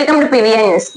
Welcome to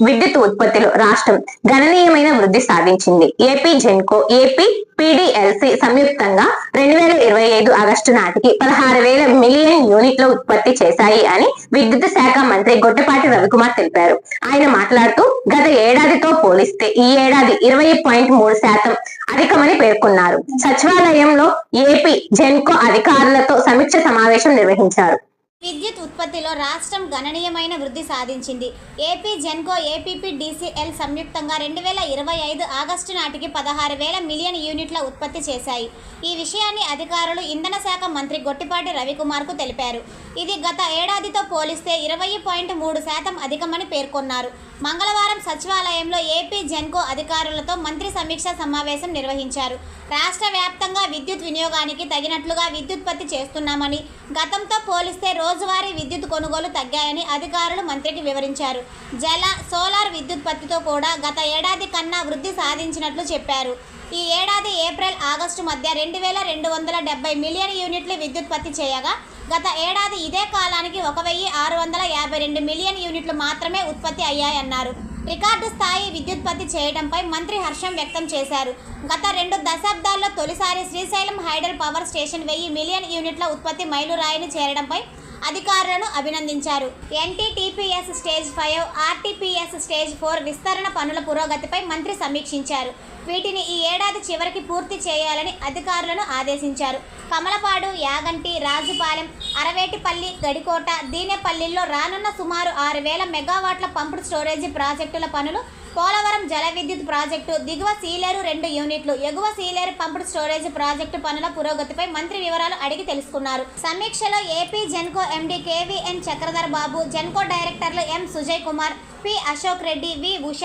విద్యుత్ ఉత్పత్తిలో రాష్ట్రం గణనీయమైన వృద్ధి సాధించింది. ఏపీ జెన్కో ఏపీ పిడిఎల్సి సంయుక్తంగా రెండు వేల ఇరవై ఐదు ఆగస్టు నాటికి పదహారు వేల మిలియన్ యూనిట్ల ఉత్పత్తి చేశాయి అని విద్యుత్ శాఖ మంత్రి గొడ్డపాటి రవికుమార్ తెలిపారు. ఆయన మాట్లాడుతూ గత ఏడాదితో పోలిస్తే ఈ ఏడాది ఇరవై పాయింట్ మూడు శాతం అధికమని పేర్కొన్నారు. సచివాలయంలో ఏపీ జెన్కో అధికారులతో సమీక్ష సమావేశం నిర్వహించారు. విద్యుత్ ఉత్పత్తిలో రాష్ట్రం గణనీయమైన వృద్ధి సాధించింది. ఏపీ జెన్కో ఏపీపీ డీసీఎల్ సంయుక్తంగా రెండు వేల ఇరవై ఐదు ఆగస్టు నాటికి పదహారు వేల మిలియన్ యూనిట్ల ఉత్పత్తి చేశాయి. ఈ విషయాన్ని అధికారులు ఇంధన శాఖ మంత్రి గొట్టిపాటి రవికుమార్కు తెలిపారు. ఇది గత ఏడాదితో పోలిస్తే ఇరవై పాయింట్ మూడు శాతం అధికమని పేర్కొన్నారు. మంగళవారం సచివాలయంలో ఏపీ జెన్కో అధికారులతో మంత్రి సమీక్ష సమావేశం నిర్వహించారు. రాష్ట్ర వ్యాప్తంగా విద్యుత్ వినియోగానికి తగినట్లుగా విద్యుత్పత్తి చేస్తున్నామని గతంతో పోలిస్తే రోజు రోజువారీ విద్యుత్ కొనుగోలు తగ్గాయని అధికారులు మంత్రికి వివరించారు. జల సోలార్ విద్యుత్పత్తితో కూడా గత ఏడాది కన్నా వృద్ధి సాధించినట్లు చెప్పారు. ఈ ఏడాది ఏప్రిల్ ఆగస్టు మధ్య రెండు వేల రెండు వందల డెబ్బై మిలియన్ యూనిట్లు విద్యుత్పత్తి చేయగా గత ఏడాది ఇదే కాలానికి ఒక వెయ్యి ఆరు వందల యాభై రెండు మిలియన్ యూనిట్లు మాత్రమే ఉత్పత్తి అయ్యాయన్నారు. రికార్డు స్థాయి విద్యుత్పత్తి చేయడంపై మంత్రి హర్షం వ్యక్తం చేశారు. గత రెండు దశాబ్దాల్లో తొలిసారి శ్రీశైలం హైడల్ పవర్ స్టేషన్ వెయ్యి మిలియన్ యూనిట్ల ఉత్పత్తి మైలురాయిని చేరడంపై అధికారులను అభినందించారు. NTTPS stage five RTPS stage four విస్తరణ పనుల పురోగతిపై మంత్రి సమీక్షించారు. వీటిని ఈ ఏడాది చివరికి పూర్తి చేయాలని అధికారులను ఆదేశించారు. కమలపాడు యాగంటి రాజుపాలెం అరవేటిపల్లి గడికోట దీనేపల్లిలో రానున్న సుమారు ఆరు వేల మెగావాట్ల పంపుడు స్టోరేజీ ప్రాజెక్టుల పనులు పోలవరం జల విద్యుత్ ప్రాజెక్టు దిగువ సీలేరు రెండు యూనిట్లు ఎగువ సీలేరు పంపుడు స్టోరేజ్ ప్రాజెక్టు పనుల పురోగతిపై మంత్రి వివరాలు అడిగి తెలుసుకున్నారు. సమీక్షలో AP Genco MD KVN Chakradhar Babu Genco డైరెక్టర్లు M Sujay Kumar P Ashok Reddy V Usha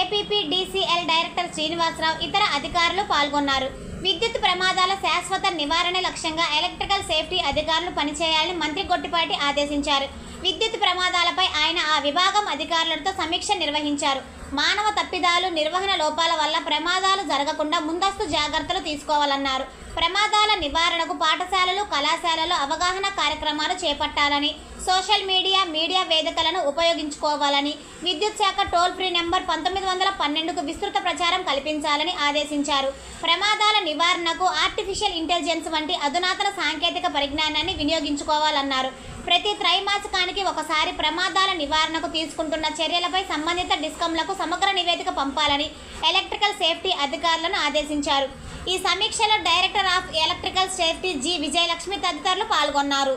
APP DCL director Srinivasarao ఇతర అధికారులు పాల్గొన్నారు. విద్యుత్ ప్రమాదాల శాశ్వత నివారణ లక్ష్యంగా ఎలక్ట్రికల్ సేఫ్టీ అధికారులు పనిచేయాలని మంత్రి గొట్టిపాటి ఆదేశించారు. విద్యుత్ ప్రమాదాలపై ఆయన ఆ విభాగం అధికారులతో సమీక్ష నిర్వహించారు. మానవ తప్పిదాలు నిర్వహణ లోపాల వల్ల ప్రమాదాలు జరగకుండా ముందస్తు జాగ్రత్తలు తీసుకోవాలన్నారు. ప్రమాదాల నివారణకు పాఠశాలలు కళాశాలలు అవగాహన కార్యక్రమాలు చేపట్టాలని సోషల్ మీడియా మీడియా వేదికలను ఉపయోగించుకోవాలని విద్యుత్ శాఖ టోల్ ఫ్రీ నెంబర్ పంతొమ్మిది వందల పన్నెండుకు విస్తృత ప్రచారం కల్పించాలని ఆదేశించారు. ప్రమాదాల నివారణకు ఆర్టిఫిషియల్ ఇంటెలిజెన్స్ వంటి అధునాతన సాంకేతిక పరిజ్ఞానాన్ని వినియోగించుకోవాలన్నారు. ప్రతి త్రైమాసికానికి ఒకసారి ప్రమాదాల నివారణకు తీసుకుంటున్న చర్యలపై సంబంధిత డిస్కంలకు సమగ్ర నివేదిక పంపాలని ఎలక్ట్రికల్ సేఫ్టీ అధికారులను ఆదేశించారు. ఈ సమీక్షలో director of electrical safety G. Vijayalakshmi తదితరులు పాల్గొన్నారు.